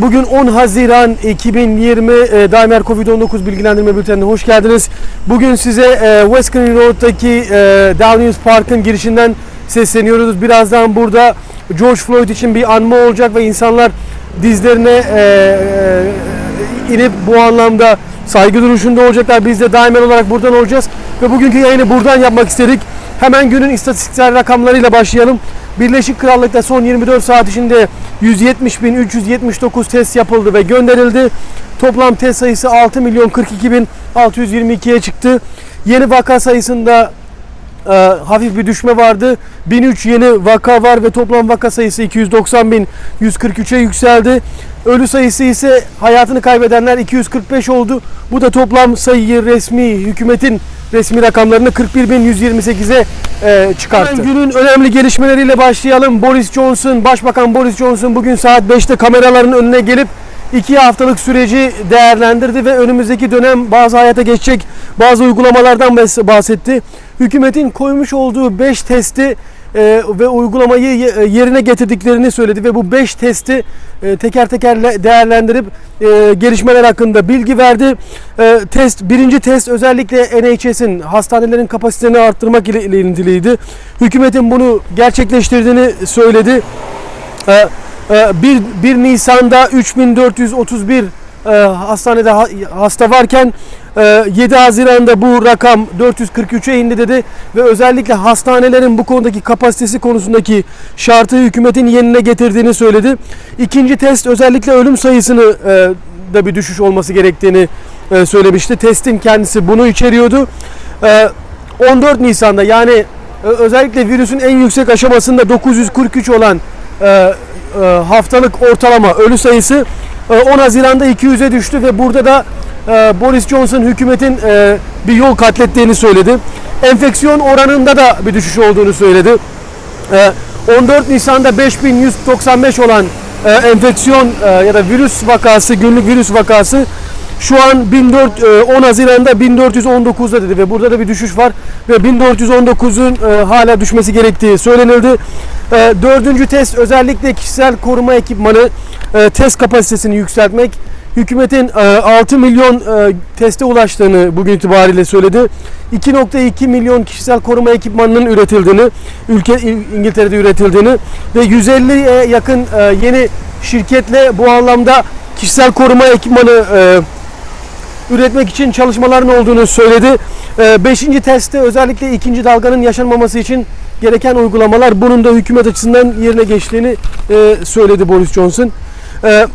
Bugün 10 Haziran 2020 e, Daimler Covid-19 bilgilendirme bültenine hoş geldiniz. Bugün size e, West Green Road'daki e, Downhill Park'ın girişinden sesleniyoruz. Birazdan burada George Floyd için bir anma olacak ve insanlar dizlerine e, e, inip bu anlamda saygı duruşunda olacaklar. Biz de Daimler olarak buradan olacağız ve bugünkü yayını buradan yapmak istedik. Hemen günün istatistiksel rakamlarıyla başlayalım. Birleşik Krallık'ta son 24 saat içinde 170.379 test yapıldı ve gönderildi. Toplam test sayısı 6 milyon 42 bin 622'ye çıktı. Yeni vaka sayısında e, hafif bir düşme vardı. 1003 yeni vaka var ve toplam vaka sayısı 290 bin 143'e yükseldi. Ölü sayısı ise hayatını kaybedenler 245 oldu. Bu da toplam sayıyı resmi hükümetin resmi rakamlarını 41.128'e e, çıkarttı. Hemen günün önemli gelişmeleriyle başlayalım. Boris Johnson, Başbakan Boris Johnson bugün saat 5'te kameraların önüne gelip iki haftalık süreci değerlendirdi ve önümüzdeki dönem bazı hayata geçecek bazı uygulamalardan bahsetti. Hükümetin koymuş olduğu 5 testi e, ve uygulamayı ye- yerine getirdiklerini söyledi ve bu 5 testi e, teker teker le- değerlendirip e, gelişmeler hakkında bilgi verdi. E, test birinci test özellikle NHS'in hastanelerin kapasitesini arttırmak ile ilgiliydi. Hükümetin bunu gerçekleştirdiğini söyledi. E, 1, 1 Nisan'da 3431 e, hastanede ha- hasta varken e, 7 Haziran'da bu rakam 443'e indi dedi ve özellikle hastanelerin bu konudaki kapasitesi konusundaki şartı hükümetin yerine getirdiğini söyledi. İkinci test özellikle ölüm sayısını e, da bir düşüş olması gerektiğini e, söylemişti. Testin kendisi bunu içeriyordu. E, 14 Nisan'da yani e, özellikle virüsün en yüksek aşamasında 943 olan e, e, haftalık ortalama ölü sayısı e, 10 Haziran'da 200'e düştü ve burada da e, Boris Johnson hükümetin e, bir yol katlettiğini söyledi. Enfeksiyon oranında da bir düşüş olduğunu söyledi. E, 14 Nisan'da 5195 olan e, enfeksiyon e, ya da virüs vakası, günlük virüs vakası şu an 1400, e, 10 Haziran'da 1419'da dedi ve burada da bir düşüş var ve 1419'un e, hala düşmesi gerektiği söylenildi. E, Dördüncü test özellikle kişisel koruma ekipmanı e, test kapasitesini yükseltmek. Hükümetin e, 6 milyon e, teste ulaştığını bugün itibariyle söyledi. 2.2 milyon kişisel koruma ekipmanının üretildiğini, ülke İngiltere'de üretildiğini ve 150'ye yakın e, yeni şirketle bu anlamda kişisel koruma ekipmanı e, üretmek için çalışmaların olduğunu söyledi. Ee, Beşinci testte özellikle ikinci dalganın yaşanmaması için gereken uygulamalar bunun da hükümet açısından yerine geçtiğini e, söyledi Boris Johnson. Ee,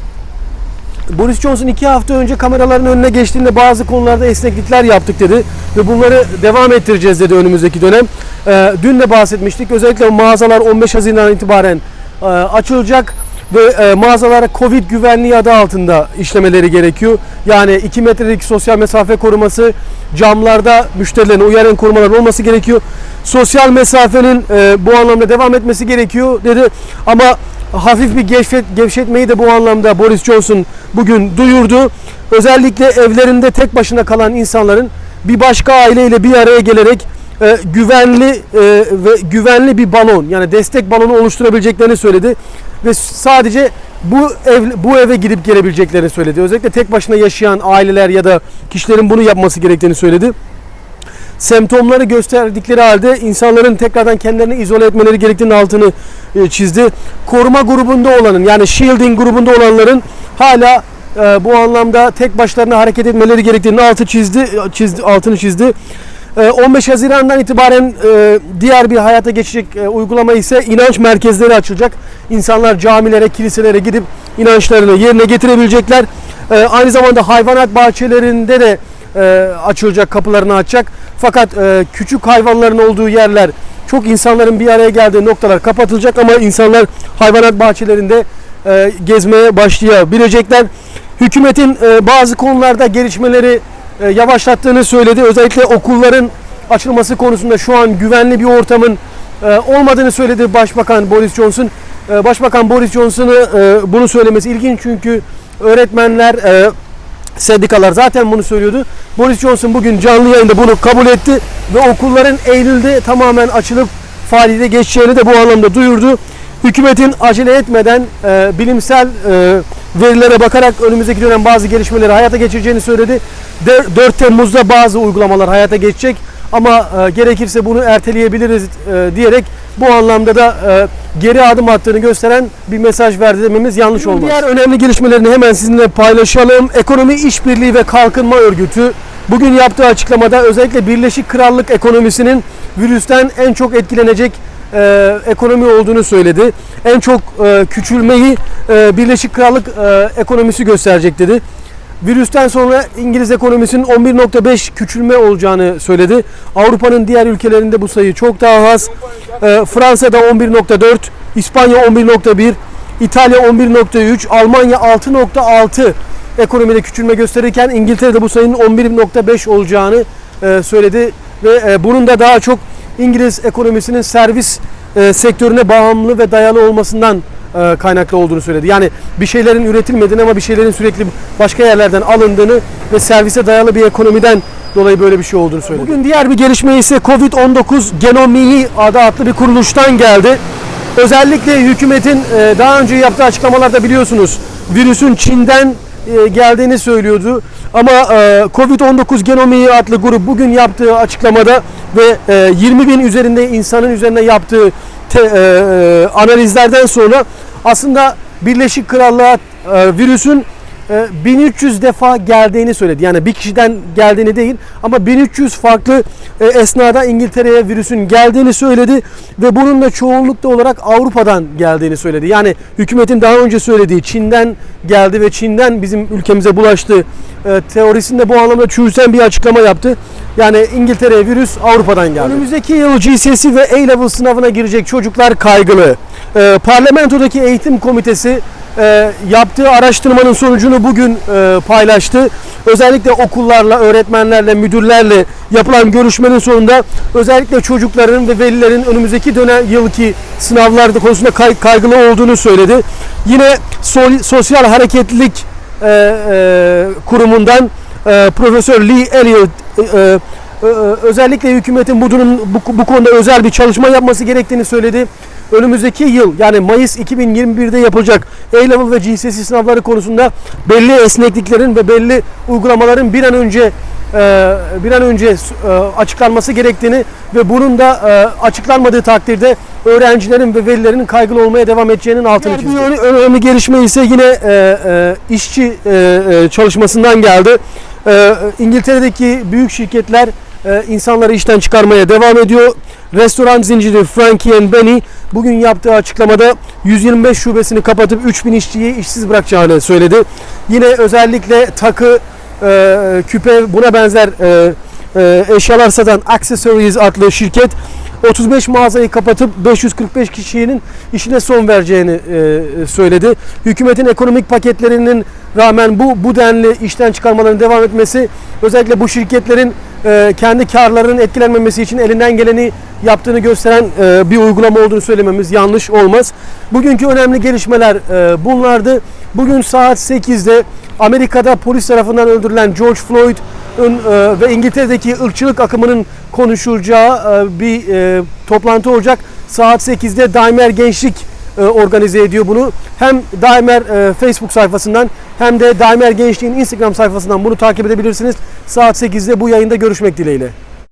Boris Johnson iki hafta önce kameraların önüne geçtiğinde bazı konularda esneklikler yaptık dedi ve bunları devam ettireceğiz dedi önümüzdeki dönem. Ee, dün de bahsetmiştik özellikle mağazalar 15 Haziran itibaren e, açılacak ve e, mağazalara Covid güvenliği adı altında işlemeleri gerekiyor. Yani 2 metrelik sosyal mesafe koruması, camlarda müşterilerin uyaran korumalar olması gerekiyor. Sosyal mesafenin e, bu anlamda devam etmesi gerekiyor dedi. Ama hafif bir gevşet, gevşetmeyi de bu anlamda Boris Johnson bugün duyurdu. Özellikle evlerinde tek başına kalan insanların bir başka aileyle bir araya gelerek e, güvenli e, ve güvenli bir balon yani destek balonu oluşturabileceklerini söyledi ve sadece bu ev bu eve gidip gelebileceklerini söyledi. Özellikle tek başına yaşayan aileler ya da kişilerin bunu yapması gerektiğini söyledi. Semptomları gösterdikleri halde insanların tekrardan kendilerini izole etmeleri gerektiğinin altını e, çizdi. Koruma grubunda olanın yani shielding grubunda olanların hala e, bu anlamda tek başlarına hareket etmeleri gerektiğini altı çizdi, çizdi altını çizdi. E, 15 Haziran'dan itibaren e, diğer bir hayata geçecek e, uygulama ise inanç merkezleri açılacak. İnsanlar camilere, kiliselere gidip inançlarını yerine getirebilecekler. E, aynı zamanda hayvanat bahçelerinde de e, açılacak, kapılarını açacak. Fakat küçük hayvanların olduğu yerler, çok insanların bir araya geldiği noktalar kapatılacak ama insanlar hayvanat bahçelerinde gezmeye başlayabilecekler. Hükümetin bazı konularda gelişmeleri e, yavaşlattığını söyledi. Özellikle okulların açılması konusunda şu an güvenli bir ortamın e, olmadığını söyledi Başbakan Boris Johnson. E, Başbakan Boris Johnson'ı bunu söylemesi ilginç çünkü öğretmenler, e, sendikalar zaten bunu söylüyordu. Boris Johnson bugün canlı yayında bunu kabul etti ve okulların Eylül'de tamamen açılıp faaliyete geçeceğini de bu anlamda duyurdu. Hükümetin acele etmeden bilimsel verilere bakarak önümüzdeki dönem bazı gelişmeleri hayata geçireceğini söyledi. De- 4 Temmuz'da bazı uygulamalar hayata geçecek ama e, gerekirse bunu erteleyebiliriz e, diyerek bu anlamda da e, geri adım attığını gösteren bir mesaj verdi dememiz yanlış olmaz. Diğer önemli gelişmelerini hemen sizinle paylaşalım. Ekonomi İşbirliği ve Kalkınma Örgütü bugün yaptığı açıklamada özellikle Birleşik Krallık ekonomisinin virüsten en çok etkilenecek e, ekonomi olduğunu söyledi. En çok e, küçülmeyi e, Birleşik Krallık e, ekonomisi gösterecek dedi. Virüsten sonra İngiliz ekonomisinin 11.5 küçülme olacağını söyledi. Avrupa'nın diğer ülkelerinde bu sayı çok daha az. E, Fransa'da 11.4, İspanya 11.1, İtalya 11.3, Almanya 6.6 ekonomide küçülme gösterirken İngiltere'de bu sayının 11.5 olacağını e, söyledi ve e, bunun da daha çok İngiliz ekonomisinin servis e, sektörüne bağımlı ve dayalı olmasından e, kaynaklı olduğunu söyledi. Yani bir şeylerin üretilmediğini ama bir şeylerin sürekli başka yerlerden alındığını ve servise dayalı bir ekonomiden dolayı böyle bir şey olduğunu söyledi. Bugün diğer bir gelişme ise Covid-19 Genomiği adı adlı bir kuruluştan geldi. Özellikle hükümetin e, daha önce yaptığı açıklamalarda biliyorsunuz virüsün Çin'den e, geldiğini söylüyordu. Ama e, Covid-19 Genomiği adlı grup bugün yaptığı açıklamada ve e, 20 bin üzerinde insanın üzerine yaptığı te- e, analizlerden sonra aslında Birleşik Krallığa e, virüsün e, 1300 defa geldiğini söyledi. Yani bir kişiden geldiğini değil ama 1300 farklı e, esnada İngiltere'ye virüsün geldiğini söyledi ve bunun da çoğunlukta olarak Avrupa'dan geldiğini söyledi. Yani hükümetin daha önce söylediği Çin'den geldi ve Çin'den bizim ülkemize bulaştı e, teorisinde bu anlamda çürüten bir açıklama yaptı. Yani İngiltere'ye virüs Avrupa'dan geldi. Önümüzdeki yıl GCSE ve A-Level sınavına girecek çocuklar kaygılı. E, parlamentodaki eğitim komitesi e, yaptığı araştırmanın sonucunu bugün e, paylaştı. Özellikle okullarla, öğretmenlerle, müdürlerle yapılan görüşmenin sonunda özellikle çocukların ve velilerin önümüzdeki dönem yılki sınavlarda konusunda kay- kaygılı olduğunu söyledi. Yine sol- sosyal hareketlilik e, e, kurumundan e, Profesör Lee Elliot e, e, özellikle hükümetin bu durum bu, bu konuda özel bir çalışma yapması gerektiğini söyledi. Önümüzdeki yıl yani Mayıs 2021'de yapılacak A-Level ve GCSE sınavları konusunda belli esnekliklerin ve belli uygulamaların bir an önce e, bir an önce e, açıklanması gerektiğini ve bunun da e, açıklanmadığı takdirde öğrencilerin ve velilerin kaygılı olmaya devam edeceğinin altını çizdi. Bir önemli gelişme ise yine işçi çalışmasından geldi. İngiltere'deki büyük şirketler e, insanları işten çıkarmaya devam ediyor. Restoran zinciri Frankie and Benny bugün yaptığı açıklamada 125 şubesini kapatıp 3000 işçiyi işsiz bırakacağını söyledi. Yine özellikle takı, e, küpe buna benzer e, e, eşyalar satan Accessories adlı şirket 35 mağazayı kapatıp 545 kişinin işine son vereceğini söyledi. Hükümetin ekonomik paketlerinin rağmen bu bu denli işten çıkarmaların devam etmesi özellikle bu şirketlerin e, kendi karlarının etkilenmemesi için elinden geleni yaptığını gösteren e, bir uygulama olduğunu söylememiz yanlış olmaz. Bugünkü önemli gelişmeler e, bunlardı. Bugün saat 8'de Amerika'da polis tarafından öldürülen George Floyd'un e, ve İngiltere'deki ırkçılık akımının konuşulacağı bir toplantı olacak. Saat 8'de Daimler Gençlik organize ediyor bunu. Hem Daimler e, Facebook sayfasından hem de Daimler Gençliğin Instagram sayfasından bunu takip edebilirsiniz. Saat 8'de bu yayında görüşmek dileğiyle.